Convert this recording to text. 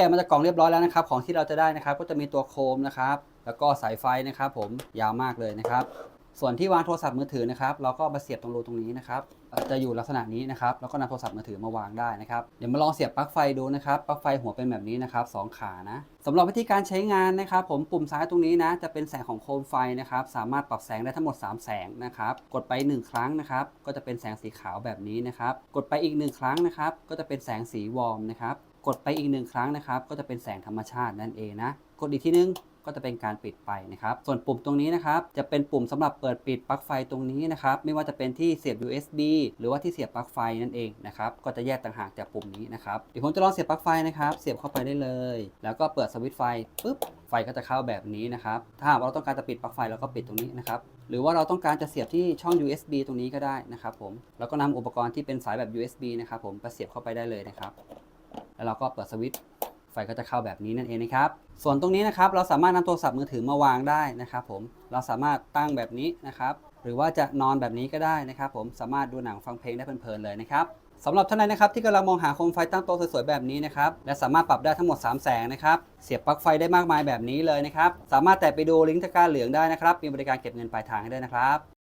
กะมาจากกล่องเรียบร้อยแล้วนะครับ ของที่เราจะได้นะครับ ก็จะมีตัวโคมนะครับ แล้วก็สายไฟนะครับ ผมยาวมากเลยนะครับ ส่วนที่วางโทรศัพท์มือถือนะครับ เราก็มาเสียบตรงรูตรงนี้นะครับจะอยู่ลักษณะนี้นะครับ แล้วก็นำโทรศัพท์มือถือมาวางได้นะครับเดี๋ยวมาลองเสียบปลั๊กไฟดูนะครับปลั๊กไฟหัวเป็นแบบนี้นะครับสองขานะสำหรับวิธีการใช้งานนะครับ ผมปุ่มซ้ายตรงนี้นะจะเป็นแสงของโคมไฟนะครับ สามารถปรับแสงได้ทั้งหมด 3 แสงนะครับ กดไป 1 ครั้งนะครับ ก็จะเป็นแสงสีขาวแบบนี้นะครับ กดไปอีก 1 ครั้งนะครับ ก็จะเป็นแสงสีวอร์มนะครับ กดไปอีกหนึ่งครั้งนะครับ ก็จะเป็นแสงธรรมชาตินั่นเองนะ กดอีกทีนึงก็จะเป็นการปิดไปนะครับ ส่วนปุ่มตรงนี้นะครับจะเป็นปุ่มสำหรับเปิดปิดปลั๊กไฟตรงนี้นะครับไม่ว่าจะเป็นที่เสียบ USB หรือว่าที่เสียบปลั๊กไฟนั่นเองนะครับก็จะแยกต่างหากจากปุ่มนี้นะครับเดี๋ยวผมจะลองเสียบปลั๊กไฟนะครับเสียบเข้าไปได้เลย แล้วก็เปิดสวิตช์ไฟปุ๊บไฟก็จะเข้าแบบนี้นะครับถ้าหากเราต้องการจะปิดปลั๊กไฟเราก็ปิดตรงนี้นะครับหรือว่าเราต้องการจะเสียบที่ช่อง USB ตรงนี้ก็ได้นะครับผมแล้วก็นำอุปกรณ์ที่เป็นสายแบบ USB นะครับผมไปเสียบเข้าไปได้เลยนะครับแล้วเราก็เปิดสวิตช์ ไฟก็จะเข้าแบบนี้นั่นเองนะครับ ส่วนตรงนี้นะครับเราสามารถนำโทรศัพท์มือถือมาวางได้นะครับผม เราสามารถตั้งแบบนี้นะครับ หรือว่าจะนอนแบบนี้ก็ได้นะครับผม สามารถดูหนังฟังเพลงได้เพลินๆเลยนะครับสำหรับท่านใดนะครับที่กำลังมองหาโคมไฟตั้งโต๊ะสวยๆแบบนี้นะครับและสามารถปรับได้ทั้งหมด 3 แสงนะครับเสียบปลั๊กไฟได้มากมายแบบนี้เลยนะครับสามารถแตะไปดูลิงก์ตะกร้าเหลืองได้นะครับมีบริการเก็บเงินปลายทางให้ด้วยนะครับ